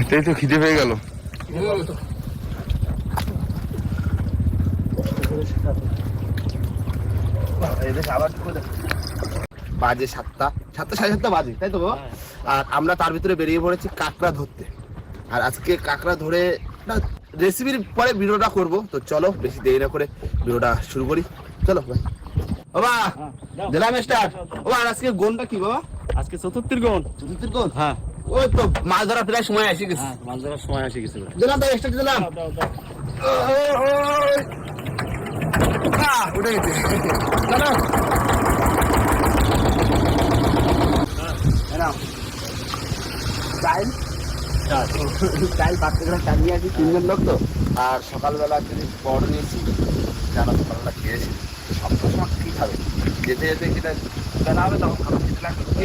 এটাই তো খিদে পেয়ে গেল। বাজে সাতটা। সাতটা সাড়ে সাতটা বাজে তাই তো বাবা? আর আমরা তার ভিতরে বেরিয়ে পড়েছি কাঁকড়া ধরতে। আর আজকে কাঁকড়া ধরে না রেসিপির পরে ভিডিওটা করব। তো চলো বেশি দেরি না করে ভিডিওটা শুরু করি। চলো ভাই বাবা দিলাম স্টার্ট বাবা আর আজকে গোনটা কি বাবা? আজকে চতুর্থীর গোন চতুর্থীর গোন হ্যাঁ। ওই তো মাছ ধরা প্রায় সময় এসে গেছে। হ্যাঁ মাছ ধরার সময় আসে গেছে। দিলাম তো স্টার্ট দিলাম উঠে গেছে চলো। এনাও। করে টানিয়ে তিনজন লোক তো। আর সকালবেলা যদি বড় নিয়েছি সকালবেলা খেয়েছি? সব সময় কি খাবে যেতে যেতে যেটা বেলা হবে তখন খাবার খেতে লাগবে।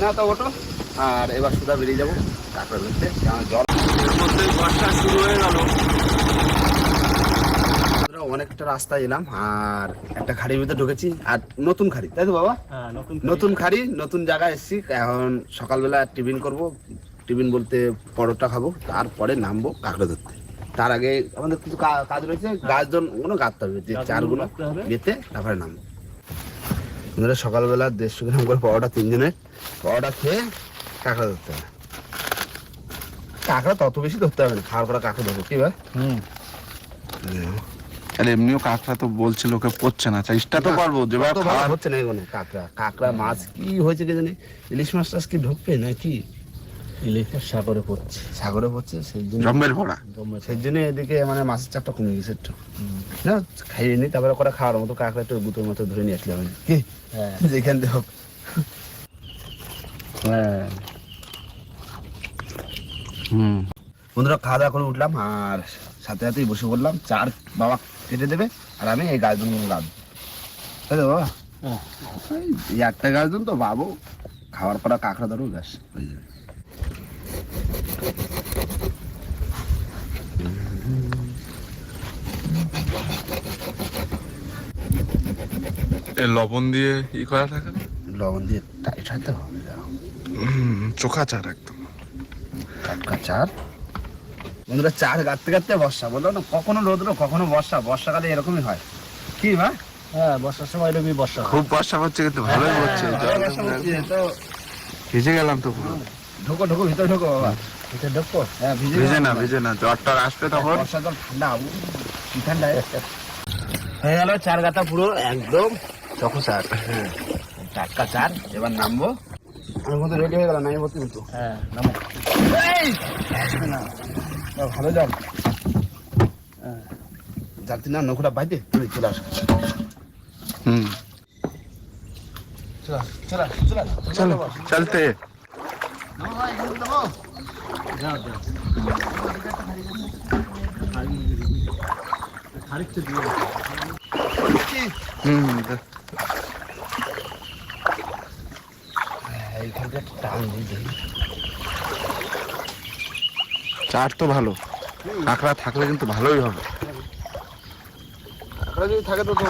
না তো ওটো আর এবার সুদা বেরিয়ে যাব। তারপরে জল। মধ্যে বর্ষা শুরু হয়ে গেল। অনেকটা রাস্তা এলাম আর একটা খাড়ির ভিতরে ঢুকেছি। আর নতুন খাড়ি তাই তো বাবা? হ্যাঁ নতুন খাড়ি নতুন জায়গায় এসেছি। এখন সকালবেলা টিফিন করব। টিফিন বলতে পরোটা খাব তারপরে নামবো কাঁকড়া ধরতে তার আগে আমাদের কিছু কাজ রয়েছে গাছজনগুলো গাঁথতে হবে যে গাছগুলো চারগুলো গেতে তারপরে নামবো। আমাদের সকালবেলা দেড়শো গ্রাম করে পরোটা তিনজনের। পরোটা খেয়ে কাঁকড়া ধরতে হবে। কাঁকড়া তত বেশি ধরতে হবে না খাওয়ার পরে কাঁকড়া ধরবো। কি ভাই? হুম। আর এমনিও কাঁকড়া তো বলছিল ওকে পড়ছে না চেষ্টা তো পারব যেভাবে হচ্ছে না এগুলো কাঁকড়া। কাঁকড়া মাছ কি হয়েছে কে জানি? ইলিশ মাছ টাছ কি ঢুকবে নাকি? সাগরে পড়ছে। সাগরে পড়ছে সেই জন্য জম্বের সেই জন্য এদিকে মানে মাছের চাপটা কমে গেছে একটু। না খাইয়ে নি তারপরে করে খাওয়ার মতো কাঁকড়া একটু গুটোর মতো ধরে নিয়ে আসলাম কি? হ্যাঁ। যেখান থেকে হোক। হ্যাঁ। হুম। বন্ধুরা খাওয়া দাওয়া করে উঠলাম আর সাথে সাথেই বসে পড়লাম। চার বাবা কেটে দেবে আর আমি এই গাছ দুটো লাভ তাই তো বাবা? হ্যাঁ। এই একটা গাছ দুন তো বাবু। খাওয়ার পরে কাঁকড়া ধরো ব্যাস হয়ে যাবে। লবণ দিয়ে ই করা থাকে লবণ দিয়ে টাইট হতে হবে চোখা চার একদম। টাটকা চার। বন্ধুরা চার গাঁততে গাঁততে বর্ষা। বলল না কখনো রোদ্র কখনো বর্ষা। বর্ষাকালে এরকমই হয়। কি ভাই হ্যাঁ বর্ষার সময় এরকমই বর্ষা খুব বর্ষা হচ্ছে কিন্তু ভালোই হচ্ছে। বর্ষা হচ্ছে, তো ভিজে গেলাম তো পুরো। ঢোকো ঢোকো ভিতরে ঢোকো বাবা। এটা ঢুকবো হ্যাঁ ভিজে ভিজে না ভিজে না জ্বরটার আসবে তখন। বর্ষা জল ঠান্ডা কি ঠান্ডা। হয়ে গেল চার গাতা পুরো একদম। চকো চার হ্যাঁ। টাটকা চার এবার নামবো। আমার মতো রেডি হয়ে গেল নাই ভর্তি কিন্তু। হ্যাঁ নামো। না। ভালো যাও। যাতে না নৌকোটা বাইতে তুমি চলে আসো। হুম। চলো চলো চলো চলো চলতে। যাও যাও। আরেকটু দিয়ে হুম এইখানটা টান দিয়ে চার তো ভালো। কাঁকড়া থাকলে কিন্তু ভালোই হবে। যদি থাকে তো তো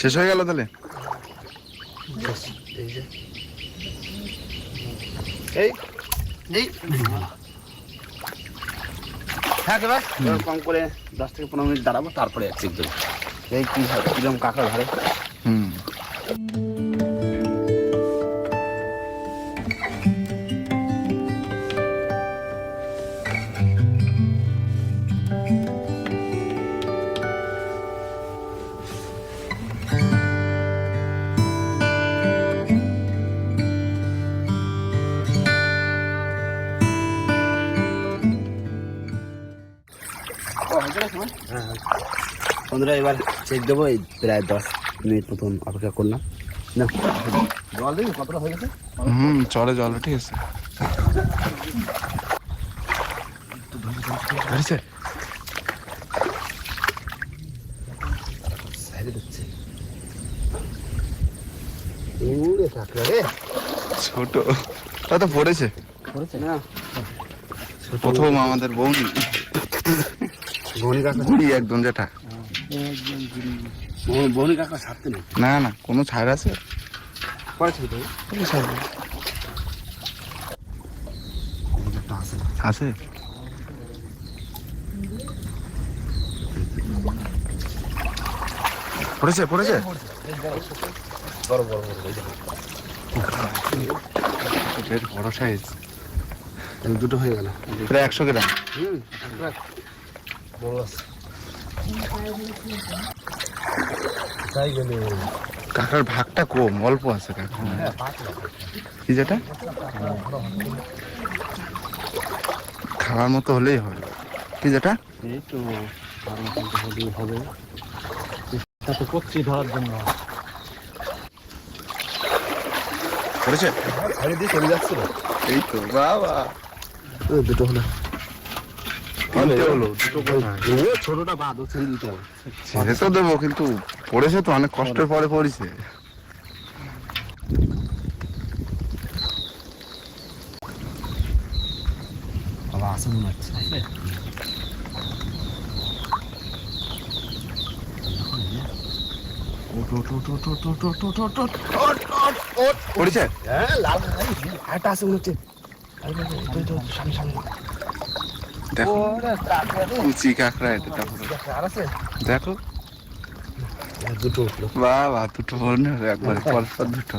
শেষ হয়ে গেল তাহলে? এই এই। হ্যাঁ এবার কম করে দশ থেকে পনেরো মিনিট দাঁড়াবো তারপরে চেক দেবো এই কি হবে? কীরকম কাকা ধরে হুম। বন্ধুরা এবার চেক দেবো এই প্রায় দশ মিনিট মতন অপেক্ষা করলাম। না জল দিবি? কতটা হয়ে গেছে? হুম চলে জলে ঠিক আছে। ধরেছে? সাইডে দিচ্ছে উড়ে কাঁকড়া রে। ছোট। তা তো পড়েছে। পড়েছে না? প্রথম আমাদের বৌনি একদম যেটা ছাড়তে না না কোনো ছাড় আছে? আছে? পড়েছে পড়েছে? বড় সাইজ। দুটো হয়ে গেল। প্রায় একশো গ্রাম হুম বড় আছে তাই গেলে কাকার ভাগটা কম অল্প আছে কাকা। কি যেটা? খাওয়ার মতো হলেই হয় কি যেটা? এই তো হলেই হবে। তো করছি ধরার জন্য। পড়েছে চলে যাচ্ছে। এই তো বাবা। দুটো হলো। তিনটে হলো দুটো কোথায়? ছোটটা বাদ ও দিতে হবে ছেড়ে তো দেবো কিন্তু পড়েছে তো অনেক কষ্টের পরে পড়েছে বাবা মনে পড়েছে হ্যাঁ লাল একটা আসে মনে হচ্ছে সামনে সামনে দেখো। কুচি কাঁকড়া এটা তারপরে দেখো। দুটো বাবা দুটো বোন একবার পরপর দুটো।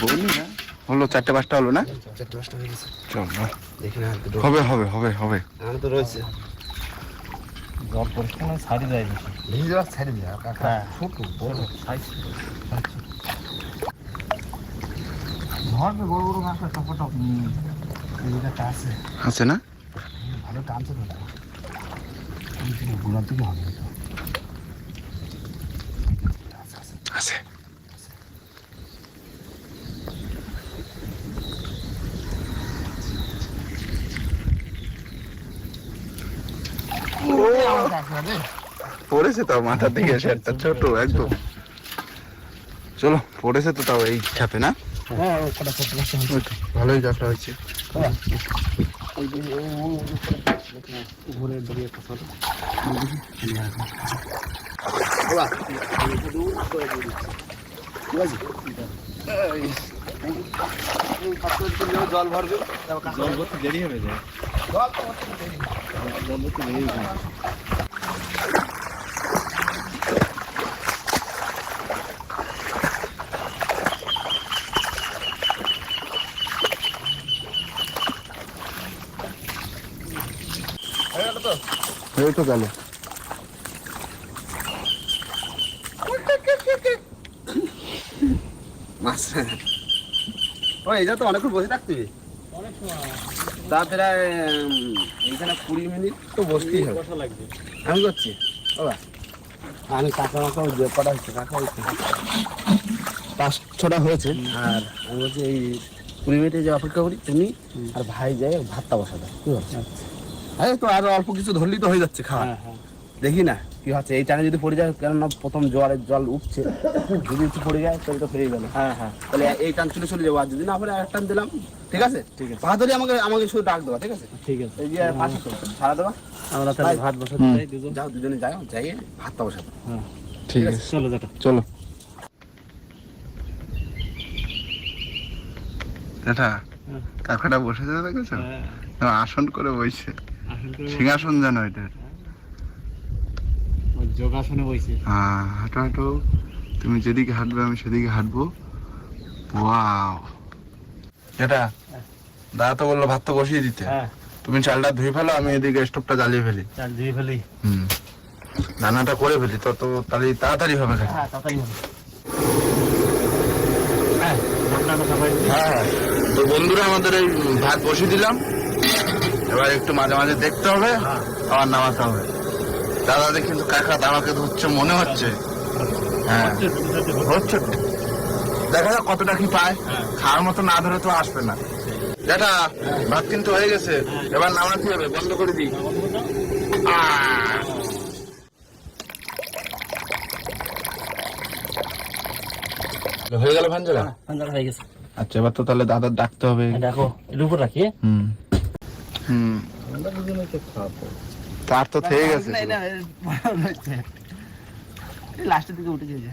বলি না। হলো চারটে পাঁচটা হলো না? চারটে পাঁচটা হয়ে গেছে। চল। না। হবে হবে হবে হবে। আমার তো রয়েছে। জল পরিষ্কার ছাড়ি যায় বেশি ভেজে যাওয়া ছেড়ে দিলে আর কাকা হ্যাঁ। ছোট বড়। সাইজ ধরবে বড় বড় কাঁকড়া টপ টপ। এই জায়গাটা আছে। আছে না? ভালো টানছে তো দিকে হবে। আছে। পড়েছে তো মাথার দিকে এসে একটা ছোট একদম। চলো পড়েছে তো তাও এই ছাপে না? হ্যাঁ, ভালোই কাঁকড়া হয়েছে। ওই যে ঘুরে বেরিয়ে জন্য জল ভরবে জল ভর্তি দেরি হবে জল ভরতে দেরি। জল ভর্তি দেরি হবে এই তো গেল। ও এটা তো অনেকক্ষণ বসে থাকতে। তা প্রায় উম, এইখানে কুড়ি মিনিট তো বসতেই হবে। আমি করছি বাবা আমি কাকা মাকা যে কটা হচ্ছে কাকা হচ্ছে পাঁচ ছটা হয়েছে। আর আমি বলছি এই কুড়ি মিনিটে যে অপেক্ষা করি তুমি আর ভাই যাই ভাতটা বসাতে কি বলছো আরে তো আরও অল্প কিছু ধরলেই তো হয়ে যাচ্ছে খাওয়া। হ্যাঁ হ্যাঁ। দেখি না। কি হচ্ছে? এই টানে যদি পড়ে যায় কেননা প্রথম জলের জল উঠছে যদি একটু পড়ে যায় তাহলে তো ফেরে গেল হ্যাঁ হ্যাঁ। তাহলে এই টান চলে চলে যাব। আর যদি না পরে আর টান দিলাম। ঠিক আছে? ঠিক আছে। পা ধরে আমাকে আমাকে শুধু ডাক দেওয়া ঠিক আছে? ঠিক আছে। এই যে পাশে সারা দেওয়া আমরা তাহলে ভাত বসাতে। চাই দুজন। যাও দুজনে যাও যাই ভাতটা বসাবো। হ্যাঁ। ঠিক আছে? চলো যেটা চলো। এটা হ্যাঁ। কাকাটা বসেছে দেখেছ? হ্যাঁ। আসন করে করে সিংহাসন যেন এটা। ওই যোগাসনে বইছে। হ্যাঁ হাঁটো হাঁটো। তুমি যেদিকে হাঁটবে আমি সেদিকে হাঁটবো। ওয়াও। এটা দাদা তো বলল ভাত তো বসিয়ে দিতে। হ্যাঁ। তুমি চালটা ধুয়ে ফেলো আমি এদিকে স্টোভটা জ্বালিয়ে ফেলি। চাল দিয়ে ফেলি। হুম। রান্নাটা করে ফেলি তত তাহলে তাড়াতাড়ি হবে হ্যাঁ তাড়াতাড়ি হবে। হ্যাঁ। দিই। হ্যাঁ। তো বন্ধুরা আমাদের এই ভাত বসিয়ে দিলাম। এবার একটু মাঝে মাঝে দেখতে হবে আবার নামাতে হবে। দাদাদের কিন্তু কাকা দাঁড়াকে ধরছে মনে হচ্ছে। হ্যাঁ। হচ্ছে, দেখা যাক কতটা কি পায়। হ্যাঁ। খাওয়ার মতো না ধরে তো আসবে না। জ্যাঠা ভাত কিন্তু হয়ে গেছে। এবার নামাতে হবে বন্ধ করে দিই। আহ! হয়ে গেল ভাঞ্জরা পাঞ্জাব হয়ে গেছে। আচ্ছা এবার তো তাহলে দাদার ডাকতে হবে। দেখো এর উপর রাখি হুম। হুম। আমরা দুজনে তো খাব তার তো থেকে গেছে না, না, লাস্টের দিকে উঠে গেছে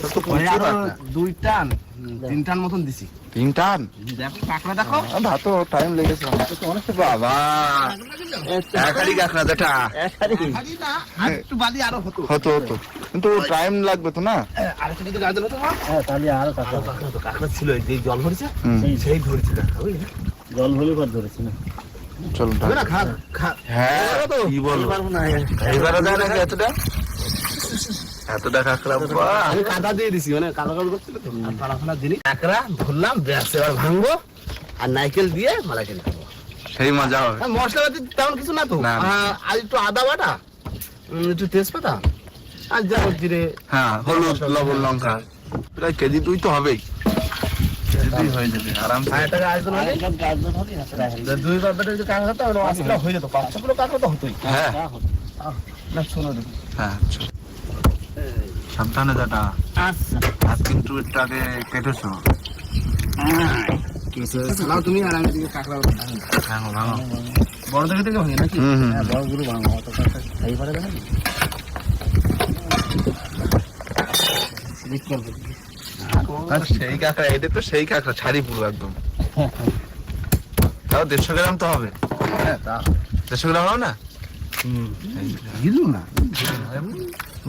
তা তো ওই প্রচুর আরও একটা। দুই টান তিন টান মতন দিছি। তিন টান? দেখো কাঁকড়া দেখো। ভাতও টাইম লেগেছে অনেকটা বাবা একারি কাঁকড়া যেটা খালি না, আর একটু বালি আরও হতো। হতো হতো। কিন্তু টাইম লাগবে তো না? হ্যাঁ তাহলে আরও কাঁকড়া। কাঁকড়া ছিল যে জল ভরেছে সেই সেই কাঁকড়া বুঝলি? জল হলে পর ধরেছি না। চলো খা খা। হ্যাঁ কি বলব? পারব না এবারে দেয় নাকি এতটা? এতটা কাঁকড়া আমি কাঁদা দিয়ে দিছি মানে কাঁদা কাঁদা করছিল তো। আর দিলি কাঁকড়া ধরলাম ব্যাস এবার ভাঙবো। আর নাইকেল দিয়ে খাব সেই মজা হবে। মশলাপাতি তেমন কিছু না তো। আর একটু আদা বাটা একটু তেজপাতা। আর যা জিরে। হ্যাঁ হলুদ লবণ লঙ্কা। প্রায় কেজি দুই তো হবেই। দুই হয়ে যাবে আরামসে। টাকা আয়োজন হলে গাজন হবে না সেটা যে দুই বারটা যদি কাঁকড়া হতো হয়ে যেত পাঁচশো কিলো কাঁকড়া তো হতোই। হ্যাঁ। না শোনো দেখি। হ্যাঁ। সাবধানে দাদা। আচ্ছা। কিন্তু কেটেছো। চালাও তুমি আর আমি দিকে কাঁকড়া ভাঙো ভাঙো। বড় থেকে থেকে ভাঙে নাকি? হুম হুম। হ্যাঁ বড় গুরু ভাঙো অত খাই পারে দেখেন সেই কাঁকড়া এটা তো সেই কাঁকড়া ছাড়ি পুরো একদম। তাও দেড়শো গ্রাম তো হবে। হ্যাঁ তা দেড়শো গ্রাম হবে না? গিলু না।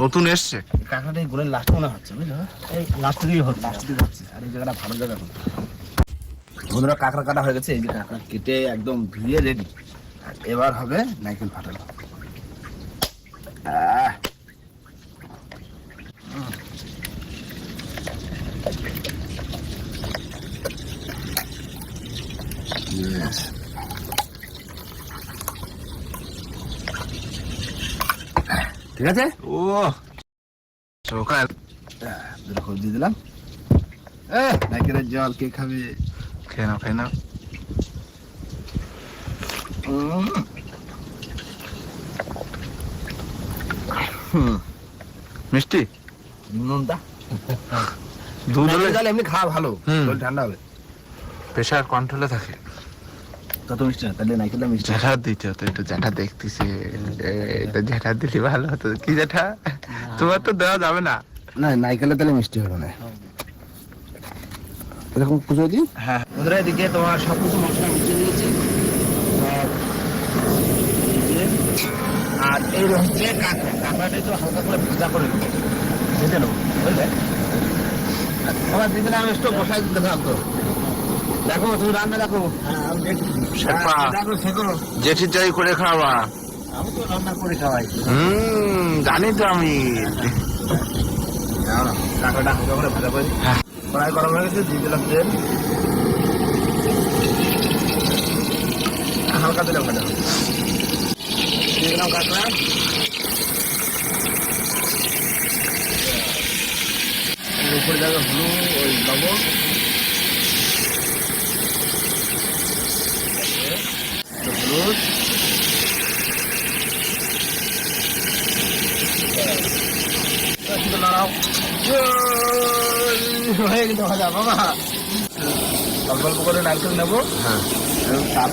নতুন এসছে। কাঁকড়াটা এই গোলের লাস্ট মনে হচ্ছে বুঝলো? এই লাস্ট দিকে হচ্ছে। লাস্ট দিকে হচ্ছে। আর এই জায়গাটা ভালো জায়গা বন্ধুরা কাঁকড়া কাটা হয়ে গেছে এই যে কাঁকড়া কেটে একদম ধুয়ে রেডি এবার হবে নাইকেল ফাটানো আহ ঠিক আছে? ও সকাল। দুটো দিলাম। এ জল কে খাবে? খেয়ে নাও খেয়ে নাও। মিষ্টি? নুনটা? দুধ জল এমনি খাওয়া ভালো। ঠান্ডা হবে। প্রেশার কন্ট্রোলে থাকে। তত মিষ্টি না তাহলে নাইকেলটা মিষ্টি। জ্যাঠা দিতে হতো একটু জ্যাঠা দেখতেছে। এটা জ্যাঠা দিলে ভালো হতো। কি জ্যাঠা? তোমার তো দেওয়া যাবে না। না নাইকেলে তাহলে মিষ্টি হবে না। এরকম পুজো হ্যাঁ এদিকে তোমার সব কিছু মশলা মিশিয়ে দিয়েছি। আর এই যে, আর এই হচ্ছে কাঁকড়া কাঁকড়াটা একটু হালকা করে ভাজা করে নেব। ভেজে নেব বুঝলে? আমার দিদিন আমি একটু বসাই দিতে থাকতো দেখো তুমি রান্না দেখো। হ্যাঁ, দেখো শেখো। যাই করে খাওয়া। আমি তো রান্না করে খাওয়াই। হুম জানি তো আমি। করে করে দিই। হ্যাঁ। গরম হয়ে গেছে দিয়ে দিলাম তেল। হালকা দিলাম ভাজা দিয়ে দিলাম কাঁকড়া। উপরে যাবে হলুদ ওই লবণ। হলুদ হয়ে বাবা করে নারকেল নেব হ্যাঁ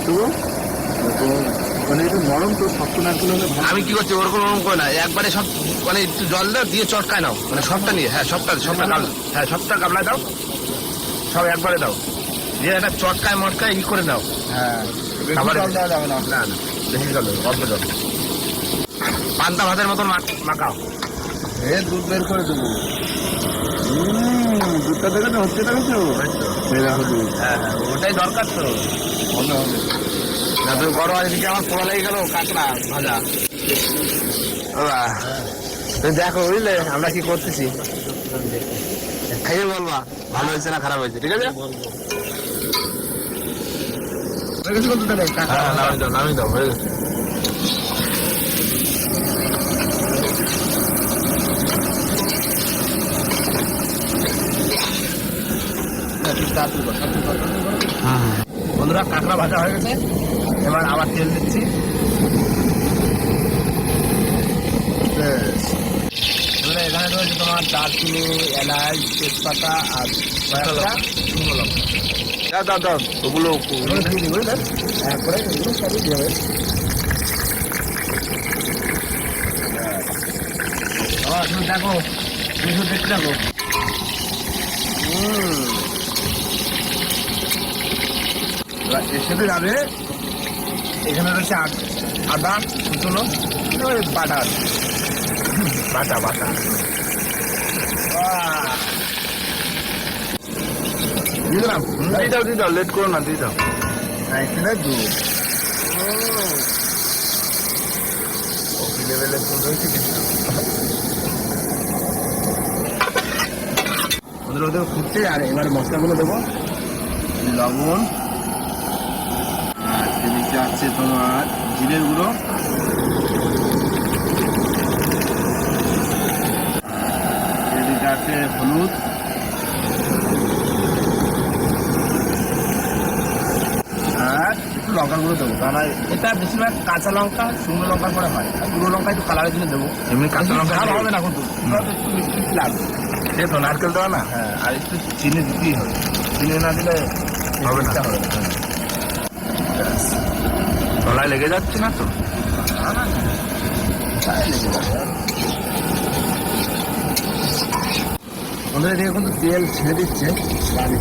দেবো মানে একটু নরম তো নারকেল আমি কি করছি? ওরকম ওরকম করে না। একবারে সব মানে একটু জল দাও, দিয়ে চটকায় নাও। মানে সবটা নিয়ে হ্যাঁ সবটা সবটা কাল হ্যাঁ সবটা কাবলায় দাও। সব একবারে দাও। দিয়ে একটা চটকায় মটকায় ই করে নাও। হ্যাঁ। খাবারে- দেওয়া যাবে না। না না বেশি জল অল্প জল পান্তা ভাতের মতন মাখাও। এ দুধ বের করে দেবো। দুধটা দেখে হচ্ছে দেখেছ দেখো দুধ। হ্যাঁ হ্যাঁ ওটাই দরকার তো। হবে হবে। না আজকে আমার পোড়া লেগে গেল কাঁকড়া ভাজা। দেখো বুঝলে? আমরা কি করতেছি? খাইয়ে বলবা ভালো হয়েছে না খারাপ হয়েছে ঠিক আছে? হয়ে গেছে হ্যাঁ দাও দাও হয়ে গেছে বন্ধুরা কাঁকড়া ভাজা হয়ে গেছে। এবার আবার তেল দিচ্ছি। এখানে রয়েছে তোমার দারচিনি এলাচ তেজপাতা আর শুকনো লঙ্কা। দাও দাও ওগুলো দেখো দেখতে হুম। এর যাবে এখানে রয়েছে আদা কুচনো বাটা বাটা বাটা বাহ। দিয়ে দিলাম। দিয়ে দাও দিয়ে দাও লেট করো না দিয়ে দাও। এখানে দুধ কফি লেভেলের দুধ হয়েছে কিন্তু। ওদের ওদের ফুটছে আর এবার মশলাগুলো দেবো। লবণ। আর এদিকে আছে তোমার জিরের গুঁড়ো। এদিকে আছে হলুদ। লঙ্কার দেবো। কারণ এটা বেশিরভাগ কাঁচা লঙ্কা শুকনো লঙ্কার পরে হয়। আর গুঁড়ো লঙ্কা একটু কালারের জন্য দেবো। এমনি কাঁচা লঙ্কা হবে না কিন্তু একটু মিষ্টি লাগবে সে তো নারকেল দেওয়া না? হ্যাঁ আর একটু চিনি দিতেই হবে। চিনি না দিলে হবে না। হবে না। গলায় লেগে যাচ্ছে না তো। ওদের এদিকে কিন্তু তেল ছেড়ে দিচ্ছে।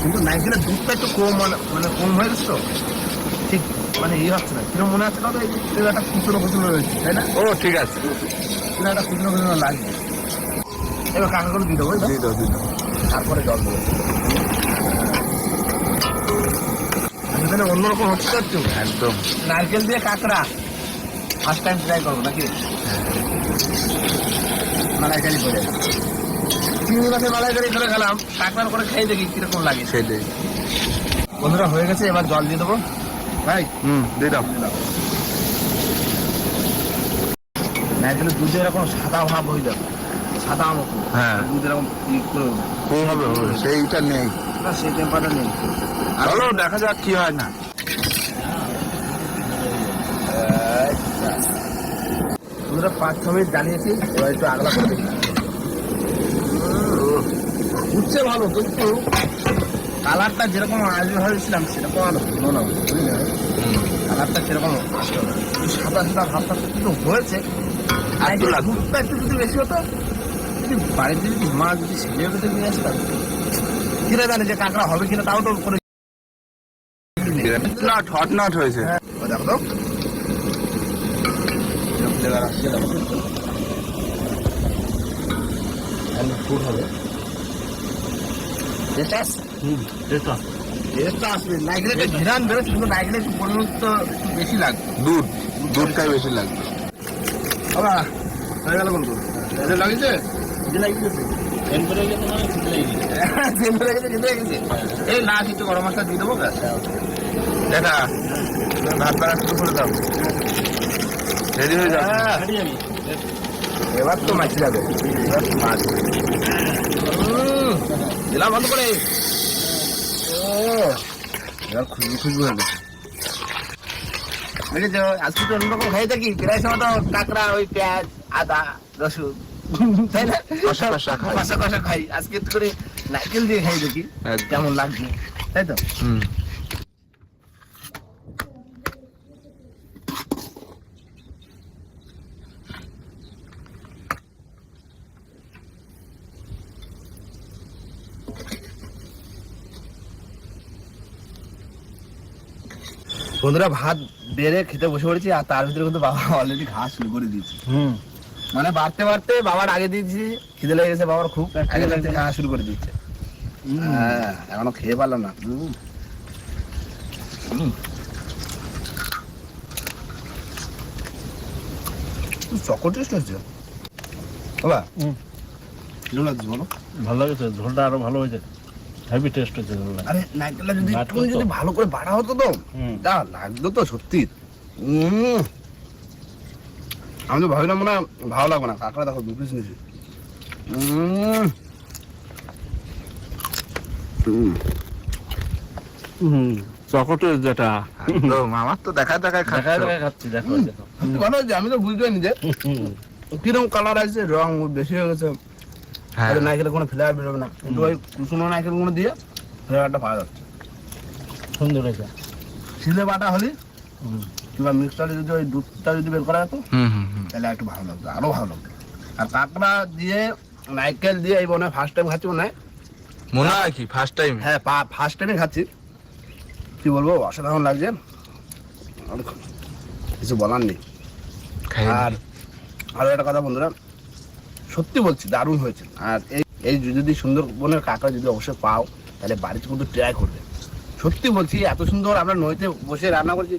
কিন্তু নাইকেলের দুধটা একটু কম মানে মানে কম হয়ে গেছে তো। মানে ইয়ে হচ্ছে না কীরকম মনে হচ্ছে না তো একটা কুচনো কুচনো রয়েছে তাই না? ও ঠিক আছে। তেল একটা কুচনো কুচনো লাগবে। এবার কাকাগুলো দিয়ে দেবো? দিয়ে দাও দিয়ে দাও। তারপরে জল দেবো। এখানে অন্যরকম হচ্ছে একটু? একদম। নারকেল দিয়ে কাঁকড়া। ফার্স্ট টাইম ট্রাই করব নাকি? মালাইকারি করে। চিংড়ি মাছের মালাইকারি করে খেলাম। কাঁকড়ার করে খেয়ে দেখি কীরকম লাগে। সেটাই বন্ধুরা হয়ে গেছে এবার জল দিয়ে দেবো। ভাই হুম। দিয়ে দাও। নারকেলের দুধে এরকম সাদা ভাব হয়ে যাবে। সাদা মতো হ্যাঁ। দুধ এরকম করে উঠবে। ও হবে হবে। সেইটা নেই। না সেই টেম্পারটা নেই। চলো দেখা যাক কি হয় না। বন্ধুরা পাঁচ ছ মিনিট জানিয়েছি এবার একটু আগলা করে দেখি। উঠছে ভালো কিন্তু কালারটা যেরকম আগে হয়েছিলাম সেরকম হলো না। কালারটা সেরকম আসলো না। সাদা সাদা ভাবটা কিন্তু হয়েছে। আর একটু দুধটা একটু যদি বেশি হতো যদি বাড়িতে যদি মাছ যদি সেজে উঠে নিয়ে আসতাম কিনা জানে যে কাঁকড়া হবে কিনা তাও তো করে নট হট নট হয়েছে। হ্যাঁ, দেখো তো। ফুড হবে। টেস্ট হুম এটা। কিন্তু বেশি লাগবে। দুধ দুধটাই বেশি লাগবে। বাবা হয়ে গেল বন্ধু। এটা লাগিয়েছে? এই না একটু গরম মশলা দিয়ে দেবো দেখা ভাত বাড়া শুরু করে দাও। রেডি হয়ে এবার তো মাছ যাবে। এবার তো মাছ দিলাম বন্ধ করে। এবার খুশবু খুশবু হয়ে গেছে বুঝেছ আজকে তো অন্যরকম খাই থাকি প্রায় সময় তো কাঁকড়া ওই পেঁয়াজ আদা রসুন তাই না কষা কষা খাই। কষা কষা খাই আজকে করে নারকেল দিয়ে খাই দেখি। কেমন লাগছে তাই তো হুম বন্ধুরা ভাত বেড়ে খেতে বসে পড়েছি আর তার ভিতরে কিন্তু বাবা অলরেডি ঘাস শুরু করে দিয়েছে। হুম। মানে বাড়তে বাড়তে বাবার আগে দিয়েছি খিদে লেগে গেছে বাবার খুব আগে থেকে খাওয়া শুরু করে দিচ্ছে হ্যাঁ এখনও খেয়ে পারলাম না। চকো টেস্ট হচ্ছে বাবা লাগছে বলো? ভালো লাগছে ঝোলটা আরও ভালো হয়েছে। হেভি টেস্ট হয়েছে আরে নারকেলটা যদি একটু যদি ভালো করে বাড়া হতো তো লাগতো তো সত্যি। আমি তো মনে হয় ভালো লাগবে না। কাঁকড়া দেখো দু পিস নিয়েছি। চকটের যেটা। আমার তো দেখা দেখায় দেখা খাচ্ছ দেখা খাচ্ছি দেখো দেখো। ভালো হয়েছে আমি তো বুঝতে পারিনি যে কীরকম কালার আছে রং বেশি হয়ে গেছে। হ্যাঁ। হয়তো নারকেলের কোনো ফ্লেভার বেরোবে না। কিন্তু ওই কুসুনো নারকেলগুলো দিয়ে ফ্লেভারটা পাওয়া যাচ্ছে। সুন্দর হয়েছে। শিলে বাটা হলে কিংবা মিক্সচারে যদি ওই দুধটা যদি বের করা যেত হুম হুম হুম। তাহলে একটু ভালো লাগতো আরও ভালো লাগতো। আর কাঁকড়া দিয়ে নারকেল দিয়ে এই মনে ফার্স্ট টাইম খাচ্ছি মনে হয়। মনে হয় কি? ফার্স্ট টাইম হ্যাঁ ফার্স্ট টাইমে খাচ্ছি। কি বলব অসাধারণ লাগছে। কিছু বলার নেই। আর আরও একটা কথা বন্ধুরা সত্যি বলছি দারুণ হয়েছে। আর এই এই যদি সুন্দরবনের কাঁকড়া যদি অবশ্যই পাও তাহলে বাড়িতে কিন্তু ট্রাই করবে। সত্যি বলছি এত সুন্দর আমরা নদীতে বসে রান্না করছি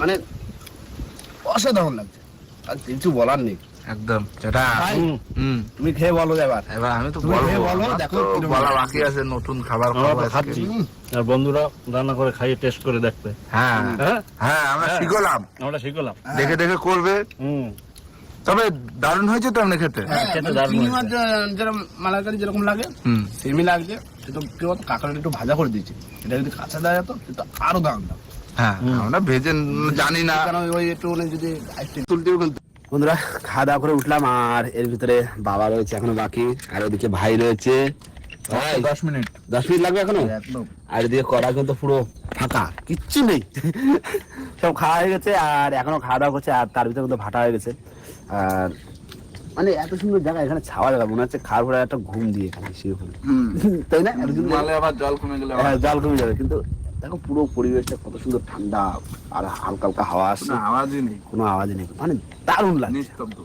মানে অসাধারণ লাগছে। আর কিছু বলার নেই। একদম যেটা তুমি খেয়ে বলো এবার। এবার আমি তো বলো, দেখো বলা বাকি আছে নতুন খাবার খাব খাচ্ছি। আর বন্ধুরা রান্না করে খাইয়ে টেস্ট করে দেখবে। হ্যাঁ। হ্যাঁ? হ্যাঁ আমরা হ্যাঁ। শিখলাম। আমরা শিখলাম। দেখে দেখে করবে। হুম। তবে দারুণ হয়েছে তো আপনি খেতে? হ্যাঁ, মানে যেরকম মালাইকারি যেরকম লাগে হুম। সেমই লাগছে কিন্তু কি বলতো কাঁকড়াটা একটু ভাজা করে দিয়েছি। এটা যদি কাঁচা দেওয়া যেত কিন্তু আরও দাম দাম হ্যাঁ আমরা ভেজে জানি না। কারণ ওই একটু মানে যদি তুলতেও কিন্তু বন্ধুরা খাওয়া দাওয়া করে উঠলাম আর এর ভিতরে বাবা রয়েছে এখনও বাকি আর ওদিকে ভাই রয়েছে। দশ মিনিট। দশ মিনিট লাগবে এখনও? একদম। আর এদিকে কড়া কিন্তু পুরো ফাঁকা কিচ্ছু নেই। সব খাওয়া হয়ে গেছে আর এখনও খাওয়া দাওয়া করছে আর তার ভিতরে কিন্তু ভাটা হয়ে গেছে। আর মানে এত সুন্দর জায়গা এখানে ছাওয়া জায়গা মনে হচ্ছে খাওয়া ঘোড়া একটা ঘুম দিয়ে এখানে শুয়ে পড়ে তাই না? আবার জল কমে গেলে হ্যাঁ জল কমে যাবে কিন্তু দেখো পুরো পরিবেশটা কত সুন্দর ঠান্ডা আর হালকা হালকা হাওয়া আসছে। আওয়াজই নেই। কোনো আওয়াজই নেই মানে দারুণ লাগে নিস্তব্ধ।